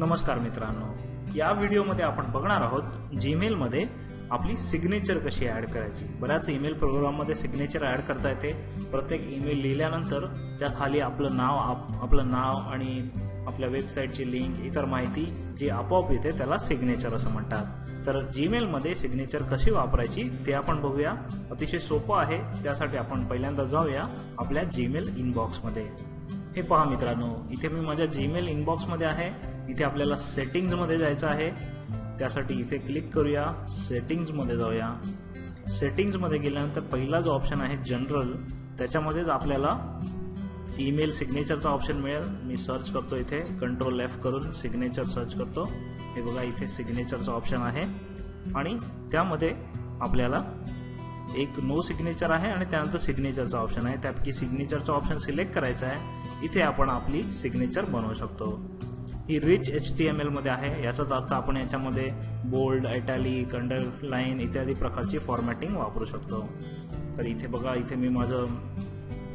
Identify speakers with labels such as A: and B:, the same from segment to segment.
A: नमस्कार मित्रांनो. या व्हिडिओमध्ये आपण बघणार आहोत जीमेलमध्ये आपली सिग्नेचर कशी ऍड करायची. बऱ्याच ईमेल प्रोग्राममध्ये सिग्नेचर ऍड करता येते. प्रत्येक ईमेल लिहिल्यानंतर त्या खाली आपलं नाव आप- आपलं नाव आणि आपल्या वेबसाईटची लिंक इतर माहिती जी आपोआप येते त्याला सिग्नेचर असं म्हणतात. तर जीमेलमध्ये सिग्नेचर कशी वापरायची ते आपण बघूया. अतिशय सोपं आहे. त्यासाठी आपण पहिल्यांदा जाऊया आपल्या जीमेल इनबॉक्समध्ये हे पहा मित्रांनो इथे मी माझ्या जीमेल इनबॉक्समध्ये आहे. इथे आपल्याला सेटिंग्जमध्ये जायचं आहे. त्यासाठी इथे क्लिक करूया सेटिंग्जमध्ये जाऊया. सेटिंग्जमध्ये गेल्यानंतर पहिला जो ऑप्शन आहे जनरल त्याच्यामध्येच आपल्याला ईमेल सिग्नेचरचा ऑप्शन मिळेल. मी सर्च करतो इथे कंट्रोल एफ करून सिग्नेचर सर्च करतो. हे बघा इथे सिग्नेचरचा ऑप्शन आहे. आणि त्यामध्ये आपल्याला एक नो सिग्नेचर आहे आणि त्यानंतर सिग्नेचरचा ऑप्शन आहे. त्यापैकी सिग्नेचरचा ऑप्शन सिलेक्ट करायचा आहे. इथे आपण आपली सिग्नेचर बनवू शकतो. ही रिच एच टी एम एलमध्ये आहे. याचाच अर्थ आपण याच्यामध्ये बोल्ड इटॅलिक अंडरलाईन इत्यादी प्रकारची फॉर्मॅटिंग वापरू शकतो. तर इथे बघा इथे मी माझं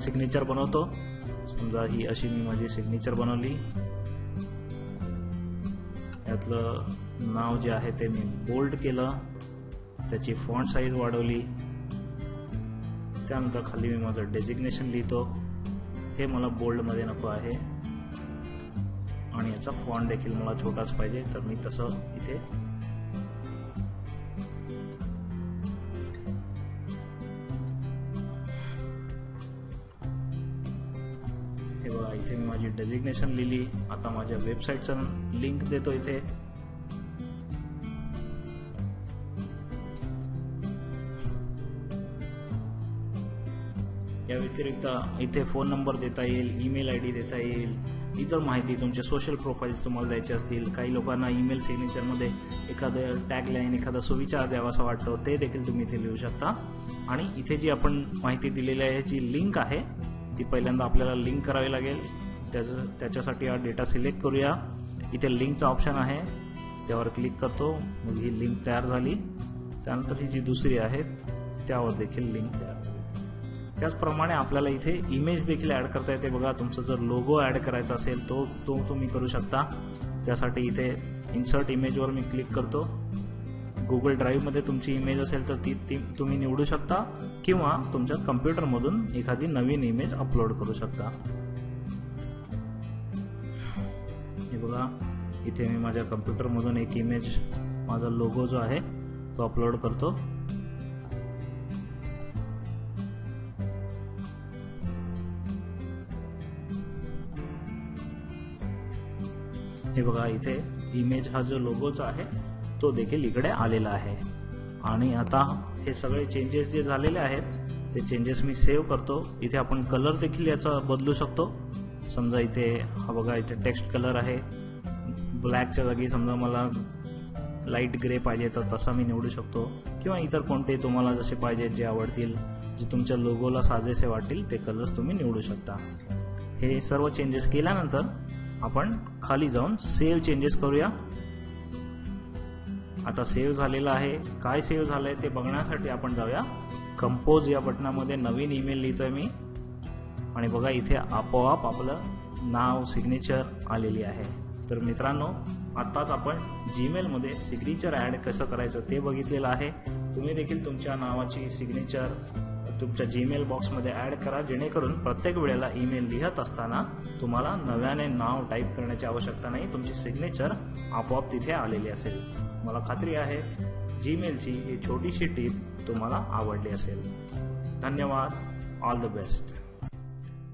A: सिग्नेचर बनवतो. समजा ही अशी मी माझी सिग्नेचर बनवली. यातलं नाव जे आहे ते मी बोल्ड केलं. त्याची फॉन्ट साईज वाढवली. त्यानंतर खाली मी माझं डेजिग्नेशन लिहितो. हे मला बोल्डमध्ये नको आहे. आणि याचा फॉन्ट देखील मला छोटाच पाहिजे तर मी तसं इथे हे बघा इथे मी माझी डेजिग्नेशन लिहिली. आता माझ्या वेबसाईटचं लिंक देतो इथे. या व्यतिरिक्त इथे फोन नंबर देता येईल ईमेल आय डी देता येईल. इतर माहिती तुमचे सोशल प्रोफाईल्स तुम्हाला द्यायचे असतील काही लोकांना ईमेल सिग्नेचरमध्ये एखादं टॅगलाईन एखादा सुविचार द्यावा असं वाटतो ते देखील तुम्ही इथे लिहू शकता. आणि इथे जी आपण माहिती दिलेली आहे जी लिंक आहे ती पहिल्यांदा आपल्याला लिंक करावी लागेल. त्याचं त्याच्यासाठी हा डेटा सिलेक्ट करूया. इथे लिंकचा ऑप्शन आहे त्यावर क्लिक करतो. मग ही लिंक तयार झाली. त्यानंतर ही जी दुसरी आहे त्यावर देखील लिंक तयार त्याचप्रमाणे आपल्याला इथे इमेज देखील ऍड करता येते. बघा तुमचा जर लोगो ऍड करायचा असेल तो तो तुम्ही करू शकता. त्यासाठी इथे इन्सर्ट इमेजवर मी क्लिक करतो. गुगल ड्राईव्हमध्ये तुमची इमेज असेल तर ती ती तुम्ही निवडू शकता किंवा तुमच्या कम्प्युटरमधून एखादी नवीन इमेज अपलोड करू शकता. हे बघा इथे मी माझ्या कम्प्युटरमधून एक इमेज माझा लोगो जो आहे तो अपलोड करतो. हे बघा इथे इमेज हा जो लोगोचा आहे तो देखील इकडे आलेला आहे. आणि आता हे सगळे चेंजेस जे झालेले आहेत ते चेंजेस मी सेव्ह करतो. इथे आपण कलर देखील याचा बदलू शकतो. समजा इथे हा बघा इथे टेक्स्ट कलर आहे. ब्लॅकच्या जागी समजा मला लाइट ग्रे पाहिजे तर तसा मी निवडू शकतो. किंवा इतर कोणते तुम्हाला जसे पाहिजे जे आवडतील जे तुमच्या लोगोला साजेसे वाटतील ते कलर्स तुम्ही निवडू शकता. हे सर्व चेंजेस केल्यानंतर आपण खाली जाऊन सेव्ह चेंजेस करूया. आता सेव्ह झालेलं आहे. काय सेव्ह झालंय ते बघण्यासाठी आपण जाऊया. कंपोज या बटनामध्ये नवीन ईमेल लिहितोय मी. आणि बघा इथे आपोआप आपलं नाव सिग्नेचर आलेली आहे. तर मित्रांनो आत्ताच आपण जीमेलमध्ये सिग्नेचर ॲड कसं करायचं ते बघितलेलं आहे. तुम्ही देखील तुमच्या नावाची सिग्नेचर तुमच्या जीमेल बॉक्समध्ये ॲड करा जेणेकरून प्रत्येक वेळेला ईमेल लिहत असताना तुम्हाला नव्याने नाव टाईप करण्याची आवश्यकता नाही. तुमची सिग्नेचर आपोआप तिथे आलेली असेल. मला खात्री आहे जीमेलची ही छोटीशी टीप तुम्हाला आवडली असेल. धन्यवाद. All the best